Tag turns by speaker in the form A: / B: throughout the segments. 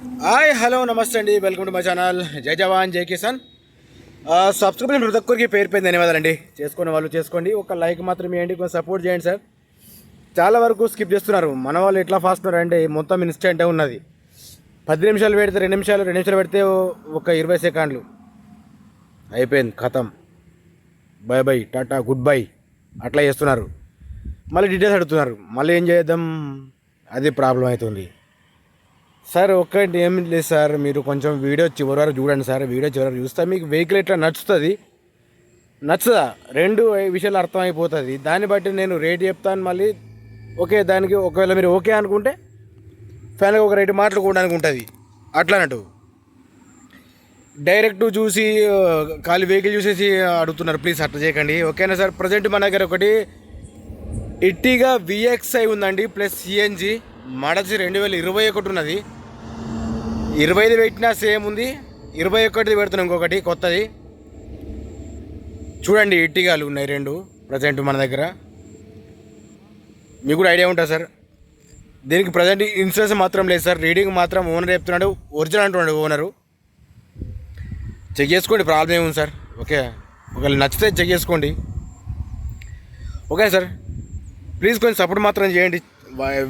A: Hi hello namaste అండి. Welcome to my channel. జై జవాన్ జై కిసాన్. సబ్స్క్రిప్షన్ ప్రతి ఒక్కరికి పేరు పోయింది ధన్యవాదాలండి. చేసుకునే వాళ్ళు చేసుకోండి. ఒక లైక్ మాత్రం ఇవ్వండి కొంచెం సపోర్ట్ చేయండి సార్. చాలా వరకు స్కిప్ చేస్తున్నారు. మన వాళ్ళు ఎట్లా ఫాస్ట్ ఉన్నారండి అంటే మొత్తం ఇన్స్టెంటే ఉన్నది. పది నిమిషాలు పెడితే రెండు నిమిషాలు రెండు నిమిషాలు పెడితే ఒక ఇరవై సెకండ్లు. అయిపోయింది ఖతం bye bye tata goodbye. అట్లా చేస్తున్నారు. మళ్ళీ డీటెయిల్స్ అడుగుతున్నారు. మళ్ళీ ఏం చేద్దాం? అది ప్రాబ్లం అవుతుంది. సార్ ఒక్కటి ఏం లేదు సార్ మీరు కొంచెం వీడియో చివరి వరకు చూడండి సార్ వీడియో చివరి వరకు చూస్తే. మీకు వెహికల్ ఎట్లా నచ్చుతుంది? నచ్చుదా? రెండు విషయాలు అర్థమైపోతుంది. దాన్ని బట్టి నేను రేట్ చెప్తాను మళ్ళీ. ఓకే దానికి ఒకవేళ మీరు ఓకే అనుకుంటే ఫ్యాన్కి ఒక రేటు మాట్లాడుకోవడానికి ఉంటుంది అట్లా అన్నట్టు. డైరెక్ట్ చూసి ఖాళీ వెహికల్ చూసేసి అడుగుతున్నారు. ప్లీజ్ అట్లా చేయకండి. ఓకేనా సార్? ప్రజెంట్ మన దగ్గర ఒకటి ఇట్టిగా విఎక్స్ఐ ఉందండి ప్లస్ సిఎన్జి మడచి రెండు వేల ఇరవై ఒకటి ఉన్నది. ఇరవై ఐదు పెట్టినా సేమ్ ఉంది. ఇరవై ఒకటిది పెడుతున్నాం ఇంకొకటి కొత్తది. చూడండి ఇట్టిగాలు ఉన్నాయి రెండు ప్రజెంట్ మన దగ్గర. మీకు కూడా ఐడియా ఉంటుంది సార్. దీనికి ప్రజెంట్ ఇన్సూరెన్స్ మాత్రం లేదు సార్. రీడింగ్ మాత్రం ఓనర్ చెప్తున్నాడు ఒరిజినల్ అంటున్నాడు ఓనరు. చెక్ చేసుకోండి ప్రాబ్లం ఏముంది సార్. ఓకే ఒకవేళ నచ్చితే చెక్ చేసుకోండి. ఓకే సార్ ప్లీజ్ కొంచెం సపోర్ట్ మాత్రం చేయండి.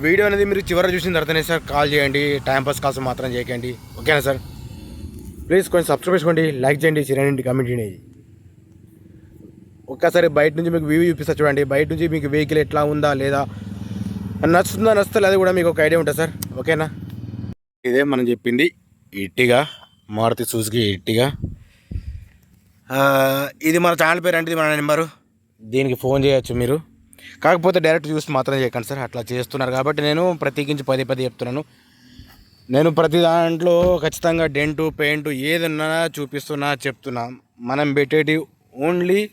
A: వీడియో అనేది మీరు చివరి చూసిన తర్వాతనే సార్ కాల్ చేయండి టైం పాస్ కాల్స్ మాత్రం చేయకండి. ఓకేనా సార్? ప్లీజ్ కొంచెం సబ్స్క్రైబ్ చేసుకోండి లైక్ చేయండి షేర్ చేయండి కామెంట్ చేయండి. ఒక్కసారి బయట నుంచి మీకు వ్యూ చూపిస్తా చూడండి. బయట నుంచి మీకు వెహికల్ ఎట్లా ఉందా లేదా? నచ్చుతుందా నచ్చుతా అది కూడా మీకు ఒక ఐడియా ఉంటుంది సార్. ఓకేనా ఇదే మనం చెప్పింది ఇట్టిగా మారుతి సుజుకి ఇట్టిగా. ఇది మన ఛానల్ పేరు అంటే ఇది మన నెంబరు దీనికి ఫోన్ చేయొచ్చు మీరు. కాకపోతే డైరెక్ట్ చూసి మాత్రం చేయకండి సార్ అట్లా చేస్తున్నారు. కాబట్టి నేను ప్రత్యేకించి పదే పదే చెప్తున్నాను. నేను ప్రతి దాంట్లో ఖచ్చితంగా డెంటు పెయింటు ఏదన్నా చూపిస్తున్నా చెప్తున్నా. మనం పెట్టేటి ఓన్లీ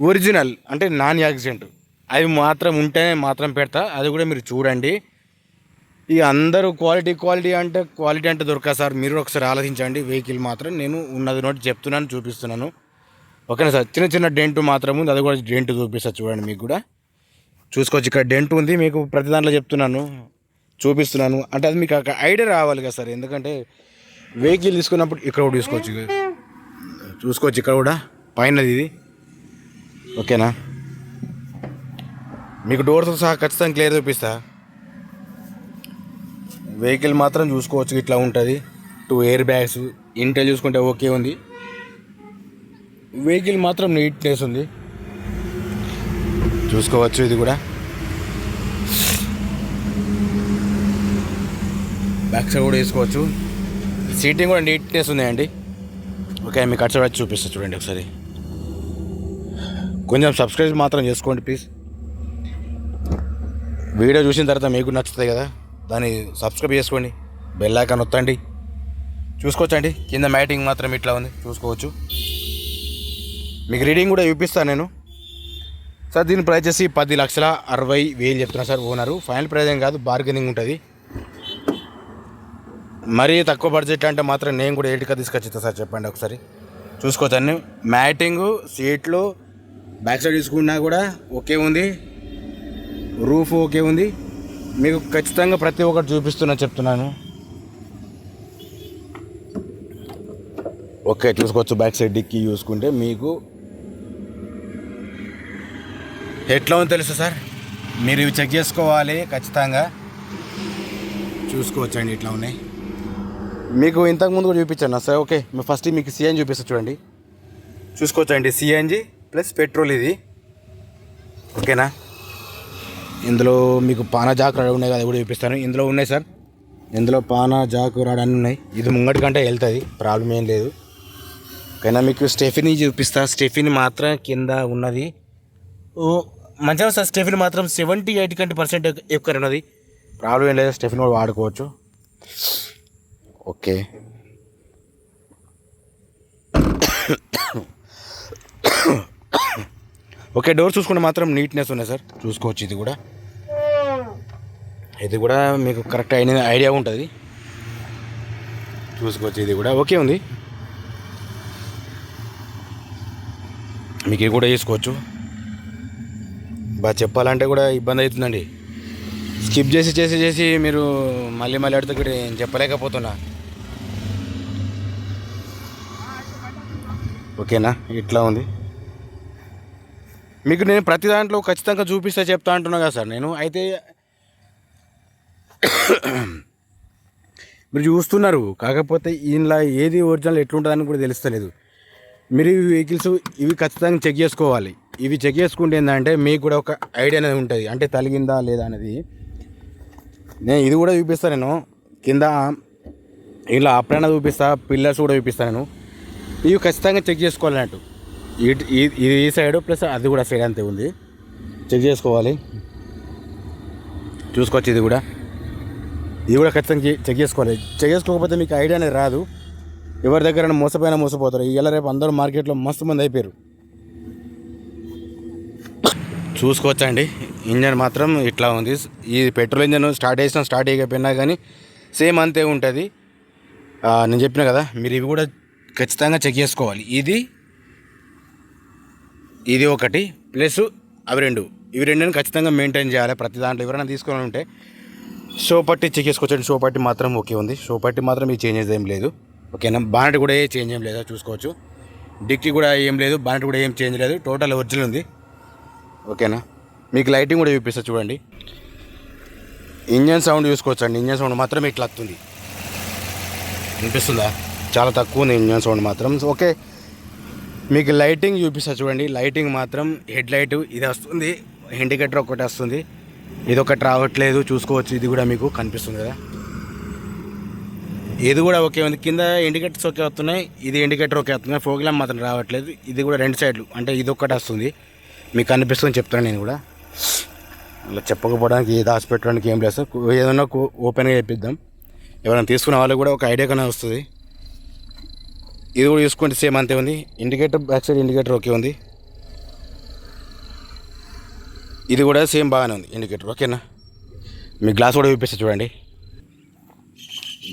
A: ఒరిజినల్ అంటే నాన్ యాక్సిడెంట్. అవి మాత్రం ఉంటేనే మాత్రం పెడతా. అది కూడా మీరు చూడండి. ఇక అందరూ క్వాలిటీ క్వాలిటీ అంటే క్వాలిటీ అంటే దొరకదు సార్. మీరు ఒకసారి ఆలోచించండి. వెహికల్ మాత్రం నేను ఉన్నది నోటి చెప్తున్నాను చూపిస్తున్నాను. ఓకేనా సార్? చిన్న చిన్న డెంట్ మాత్రం ఉంది. అది కూడా డెంట్ చూపిస్తా చూడండి మీకు కూడా. చూసుకోవచ్చు. ఇక్కడ డెంట్ ఉంది మీకు ప్రతి దాంట్లో చెప్తున్నాను చూపిస్తున్నాను. అంటే అది మీకు ఐడియా రావాలి కదా సార్. ఎందుకంటే వెహికల్ తీసుకున్నప్పుడు ఇక్కడ కూడా చూసుకోవచ్చు. చూసుకోవచ్చు ఇక్కడ కూడా పైనది ఇది. ఓకేనా మీకు డోర్స్ సహా ఖచ్చితంగా క్లియర్ చూపిస్తా. వెహికల్ మాత్రం చూసుకోవచ్చు ఇట్లా ఉంటుంది. టూ ఎయిర్ బ్యాగ్స్ ఇంటెల్ చూసుకుంటే ఓకే ఉంది. వెహికల్ మాత్రం నీట్నెస్ ఉంది. చూసుకోవచ్చు ఇది కూడా. బ్యాక్ సైడ్ కూడా వేసుకోవచ్చు. సీటింగ్ కూడా నీట్నెస్ ఉన్నాయండి. ఓకే మీకు అటు సైడ్ చూపిస్తాను చూడండి ఒకసారి. కొంచెం సబ్స్క్రైబ్ మాత్రం చేసుకోండి ప్లీజ్ వీడియో చూసిన తర్వాత మీకు నచ్చుతుంది కదా. దాన్ని సబ్స్క్రైబ్ చేసుకోండి. బెల్ ఐకాన్ వత్తండి చూసుకోవచ్చండి. కింద మ్యాటింగ్ మాత్రం ఇట్లా ఉంది. చూసుకోవచ్చు. మీకు రీడింగ్ కూడా చూపిస్తాను నేను. సార్ దీని ప్రైస్ వచ్చి పది లక్షల అరవై వేలు చెప్తున్నారు సార్ ఓనరు. ఫైనల్ ప్రైస్ ఏం కాదు బార్గెనింగ్ ఉంటుంది. మరీ తక్కువ బడ్జెట్ అంటే మాత్రం నేను కూడా ఏటిగా తీసుకొచ్చిస్తా సార్ చెప్పండి ఒకసారి. చూసుకోవచ్చు అన్ని మ్యాటింగ్ సీట్లు బ్యాక్ సైడ్ తీసుకున్నా కూడా ఓకే ఉంది. రూఫ్ ఓకే ఉంది. మీకు ఖచ్చితంగా ప్రతి ఒక్కటి చూపిస్తున్నా చెప్తున్నాను. ఓకే చూసుకోవచ్చు బ్యాక్ సైడ్ డిక్కి చూసుకుంటే మీకు ఎట్లా ఉందో తెలుసు సార్? మీరు ఇవి చెక్ చేసుకోవాలి ఖచ్చితంగా. చూసుకోవచ్చండి ఇట్లా ఉన్నాయి. మీకు ఇంతకుముందు కూడా చూపించాను సార్. ఓకే ఫస్ట్ మీకు సిఎన్జి చూపిస్తా చూడండి. చూసుకోవచ్చండి సిఎన్జి ప్లస్ పెట్రోల్ ఇది. ఓకేనా? ఇందులో మీకు పానా జాక్ రాడు ఉన్నాయి కదా కూడా చూపిస్తాను. ఇందులో ఉన్నాయి సార్. ఇందులో పానా జాక్ రాడు అన్నీ ఉన్నాయి. ఇది ముంగటి కంటే వెళ్తుంది ప్రాబ్లం ఏం లేదు. ఓకేనా మీకు స్టెఫినీ చూపిస్తా. స్టెఫినీ మాత్రం కింద ఉన్నది. ఓ మంచిగా సార్ స్టెఫిన్ మాత్రం సెవెంటీ ఎయిట్ కంటే పర్సెంట్ ఎక్కువ ఉన్నది ప్రాబ్లం ఏం లేదు స్టెఫిన్ కూడా వాడుకోవచ్చు. ఓకే. ఓకే డోర్ చూసుకుంటే మాత్రం నీట్నెస్ ఉన్నాయి సార్. చూసుకోవచ్చు ఇది కూడా. ఇది కూడా మీకు కరెక్ట్ అయిన ఐడియా ఉంటుంది. చూసుకోవచ్చు ఇది కూడా. ఓకే ఉంది. మీకు ఇది కూడా చేసుకోవచ్చు బాగా చెప్పాలంటే కూడా ఇబ్బంది అవుతుందండి. స్కిప్ చేసి చేసి చేసి మీరు మళ్ళీ మళ్ళీ అడితే కూడా నేను చెప్పలేకపోతున్నా. ఓకేనా? ఇట్లా ఉంది. మీకు నేను ప్రతి దాంట్లో ఖచ్చితంగా చూపిస్తే చెప్తా అంటున్నా కదా సార్ నేను. అయితే మీరు చూస్తున్నారు. కాకపోతే ఇందులో ఏది ఒరిజినల్ ఎట్లుంటుందని కూడా తెలుస్తలేదు. మీరు ఈ వెహికల్స్ ఇవి ఖచ్చితంగా చెక్ చేసుకోవాలి. ఇవి చెక్ చేసుకుంటే ఏంటంటే మీకు కూడా ఒక ఐడియా అనేది ఉంటుంది. అంటే తలిగిందా లేదా అనేది. నేను ఇది కూడా చూపిస్తాను నేను. కింద ఇలా అప్పుడైనా చూపిస్తా పిల్లర్స్ కూడా చూపిస్తాను నేను. ఇవి ఖచ్చితంగా చెక్ చేసుకోవాలన్నట్టు. ఇటు ఇది ఈ సైడ్ ప్లస్ అది కూడా సైడ్ అంతే ఉంది. చెక్ చేసుకోవాలి. చూసుకోవచ్చు ఇది కూడా. ఇది కూడా ఖచ్చితంగా చెక్ చేసుకోవాలి. చెక్ చేసుకోకపోతే మీకు ఐడియా అనేది రాదు. ఎవరి దగ్గర మోసపోయినా మోసపోతారు. ఇలా రేపు అందరూ మార్కెట్లో మస్తు మంది అయిపోయారు. చూసుకోవచ్చండి. ఇంజన్ మాత్రం ఇట్లా ఉంది. ఈ పెట్రోల్ ఇంజన్ స్టార్ట్ చేసినా స్టార్ట్ చేయకపోయినా కానీ సేమ్ అంతే ఉంటుంది. నేను చెప్పిన కదా మీరు ఇవి కూడా ఖచ్చితంగా చెక్ చేసుకోవాలి. ఇది ఇది ఒకటి ప్లస్ అవి రెండు. ఇవి రెండుని ఖచ్చితంగా మెయింటైన్ చేయాలి. ప్రతి దాంట్లో ఎవరైనా తీసుకొని ఉంటే షో పట్టి చెక్ చేసుకోవచ్చండి. షో పట్టి మాత్రం ఓకే ఉంది. షో పట్టి మాత్రం ఇది చేంజెస్ ఏం లేదు. ఓకేనా? బానెట్ కూడా ఏ చేంజ్ ఏం లేదు చూసుకోవచ్చు. డిక్కీ కూడా ఏం లేదు. బానెట్ కూడా ఏం చేంజ్ లేదు. టోటల్ ఒరిజినల్ ఉంది. ఓకేనా? మీకు లైటింగ్ కూడా చూపిస్తా చూడండి. ఇంజన్ సౌండ్ చూసుకోవచ్చండి. ఇంజన్ సౌండ్ మాత్రం ఇట్లా వస్తుంది. వినిపిస్తుందా? చాలా తక్కువ ఉంది ఇంజన్ సౌండ్ మాత్రం. ఓకే. మీకు లైటింగ్ చూపిస్తా చూడండి. లైటింగ్ మాత్రం హెడ్ లైట్ ఇది వస్తుంది. ఇండికేటర్ ఒకటి వస్తుంది. ఇది ఒకటి రావట్లేదు చూసుకోవచ్చు. ఇది కూడా మీకు కనిపిస్తుంది కదా. ఇది కూడా ఓకే ఉంది. కింద ఇండికేటర్స్ ఓకే వస్తున్నాయి. ఇది ఇండికేటర్ ఓకే వస్తున్నాయి ఫోగ్లామ్ మాత్రం రావట్లేదు. ఇది కూడా రెండు సైడ్లు. అంటే ఇది ఒకటి వస్తుంది. మీకు అనిపిస్తుందని చెప్తాను నేను కూడా. అలా చెప్పకపోవడానికి ఏది దాచిపెట్టడానికి ఏం లేదు సార్. ఓపెన్గా చెప్పిద్దాం. ఎవరైనా తీసుకునే వాళ్ళకి కూడా ఒక ఐడియా కన్నా వస్తుంది. ఇది కూడా చూసుకుంటే సేమ్ అంతే ఉంది. Indicator back side indicator okay ఉంది. ఇది కూడా సేమ్ బాగానే ఉంది ఇండికేటర్ ఓకేనా మీ గ్లాస్ కూడా చూపిస్తే చూడండి.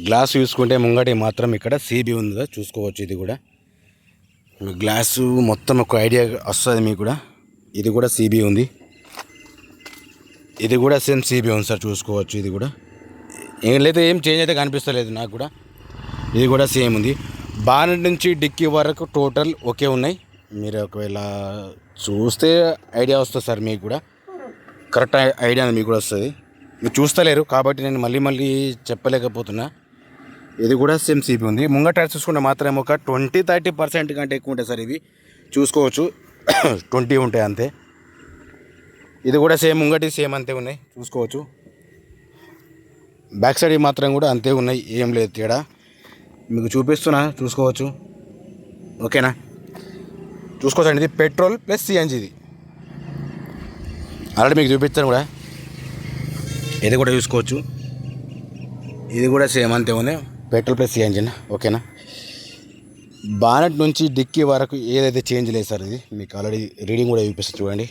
A: గ్లాస్ చూసుకుంటే ముంగటి మాత్రం ఇక్కడ సీబీ ఉంది? కదా చూసుకోవచ్చు ఇది కూడా. మీ గ్లాసు మొత్తం ఒక ఐడియా వస్తుంది మీకు కూడా. ఇది కూడా సీబీ ఉంది. ఇది కూడా సేమ్ సీబీ ఉంది సార్ చూసుకోవచ్చు ఇది కూడా. ఏం లేదు ఏం చేంజ్ అయితే కనిపిస్తలేదు నాకు కూడా. ఇది కూడా సేమ్ ఉంది. బానెట్ నుంచి డిక్కీ వరకు టోటల్ ఒకే ఉన్నాయి. మీరు ఒకవేళ చూస్తే ఐడియా వస్తుంది సార్ మీకు కూడా. కరెక్ట్ ఐడియా మీకు కూడా వస్తుంది. మీరు చూస్తలేరు కాబట్టి నేను మళ్ళీ మళ్ళీ చెప్పలేకపోతున్నా. ఇది కూడా సేమ్ సీబీ ఉంది. ముంగట చూసుకుంటే మాత్రం ఒక ట్వంటీ థర్టీ పర్సెంట్ కంటే ఎక్కువ ఉంటాయి సార్ ఇవి. చూసుకోవచ్చు. ట్వంటీ ఉంటాయి అంతే. ఇది కూడా సేమ్ ముంగటి సేమ్ అంతే ఉన్నాయి. చూసుకోవచ్చు. బ్యాక్ సైడ్ మాత్రం కూడా అంతే ఉన్నాయి. ఏం లేదు తేడా. మీకు చూపిస్తున్నా చూసుకోవచ్చు. ఓకేనా? చూసుకోవచ్చండి ఇది పెట్రోల్ ప్లస్ సిఎన్జి ఇది. ఆల్రెడీ మీకు చూపిస్తాను కూడా. ఇది కూడా చూసుకోవచ్చు. ఇది కూడా సేమ్ అంతే ఉంది పెట్రోల్ ప్లస్ ఇంజిన్ ఓకేనా? బానెట్ నుంచి డిక్కీ వరకు ఏదైతే చేంజ్ లేదు సార్ ఇది మీకు ఆల్రెడీ రీడింగ్ కూడా చూపిస్తుంది చూడండి.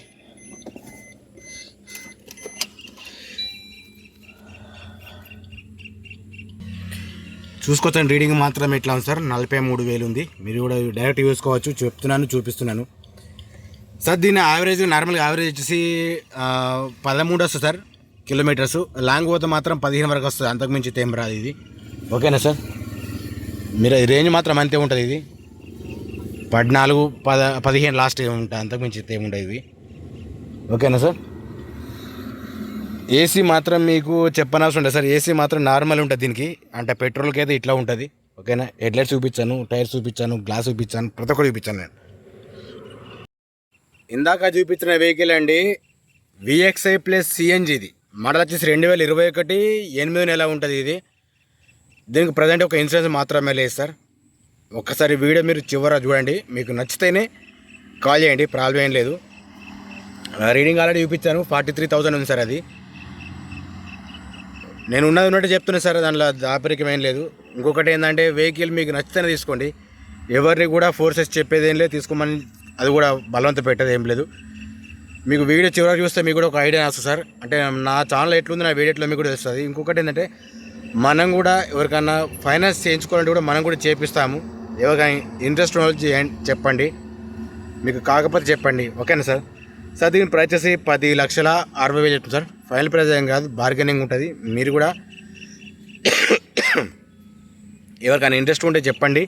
A: చూసుకోవచ్చండి రీడింగ్ మాత్రం ఎట్లా ఉంది సార్. నలభై మూడు వేలు ఉంది. మీరు కూడా డైరెక్ట్ చూసుకోవచ్చు. చెప్తున్నాను చూపిస్తున్నాను. సార్ దీని యావరేజ్ నార్మల్గా యావరేజ్ వచ్చేసి పదమూడు వస్తుంది సార్ కిలోమీటర్స్ లాంగ్ పోతే మాత్రం పదిహేను వరకు వస్తుంది. అంతకుమించి తేం రాదు ఇది. ఓకేనా సార్? మీరు రేంజ్ మాత్రం అంతే ఉంటుంది ఇది. పద్నాలుగు పద పదిహేను లాస్ట్ ఉంటుంది అంతకుమించి ఏముంటుంది ఇది. ఓకేనా సార్? ఏసీ మాత్రం మీకు చెప్పనవసరం ఉంటుంది సార్. ఏసీ మాత్రం నార్మల్ ఉంటుంది దీనికి. అంటే పెట్రోల్కి అయితే ఇట్లా ఉంటుంది. ఓకేనా? హెడ్లైట్స్ చూపించాను టైర్స్ చూపించాను గ్లాస్ చూపించాను ప్రతి ఒక్కటి చూపించాను నేను. ఇందాక చూపించిన వెహికల్ అండి విఎక్స్ఐ ప్లస్ సిఎన్జిది మోడల్ వచ్చేసి రెండు వేల ఇరవై ఒకటి ఎనిమిది నెల ఉంటుంది ఇది. దీనికి ప్రజెంట్ ఒక ఇన్సూరెన్స్ మాత్రమే లేదు సార్. ఒక్కసారి వీడియో మీరు చివర చూడండి. మీకు నచ్చితేనే కాల్ చేయండి. ప్రాబ్లం ఏం లేదు. రీడింగ్ ఆల్రెడీ చూపించాను. ఫార్టీ త్రీ థౌజండ్ ఉంది సార్ అది. నేను ఉన్నది ఉన్నట్టు చెప్తున్నా సార్. దాంట్లో దాపరికం ఏం లేదు. ఇంకొకటి ఏంటంటే వెహికల్ మీకు నచ్చితేనే తీసుకోండి. ఎవరిని కూడా ఫోర్సెస్ చెప్పేది ఏం లేదు. తీసుకోమని అది కూడా బలవంత పెట్టేది ఏం లేదు. మీకు వీడియో చివరికి చూస్తే మీకు కూడా ఒక ఐడియా వస్తుంది సార్. అంటే నా ఛానల్ ఎట్లుంది నా వీడియో ఎట్లా మీకు కూడా వస్తుంది ఇంకొకటి ఏంటంటే మనం కూడా ఎవరికన్నా ఫైనాన్స్ చేయించుకోవాలంటే కూడా మనం కూడా చేపిస్తాము. ఎవరికైనా ఇంట్రెస్ట్ చేయండి చెప్పండి. మీకు కాకపోతే చెప్పండి. ఓకేనా సార్? సార్ దీని ప్రైస్ వచ్చి పది లక్షల అరవై వేలు చెప్తాం సార్. ఫైనల్ ప్రైజ్ ఏం కాదు బార్గెనింగ్ ఉంటుంది. మీరు కూడా ఎవరికైనా ఇంట్రెస్ట్ ఉంటే చెప్పండి.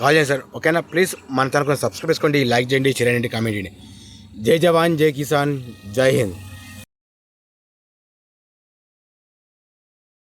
A: కాల్ చేయండి సార్. ఓకేనా? ప్లీజ్ మన ఛానల్ సబ్స్క్రైబ్ చేసుకోండి లైక్ చేయండి షేర్ చేయండి కామెంట్ చేయండి. జై జవాన్ జై కిసాన్ జై హింద్.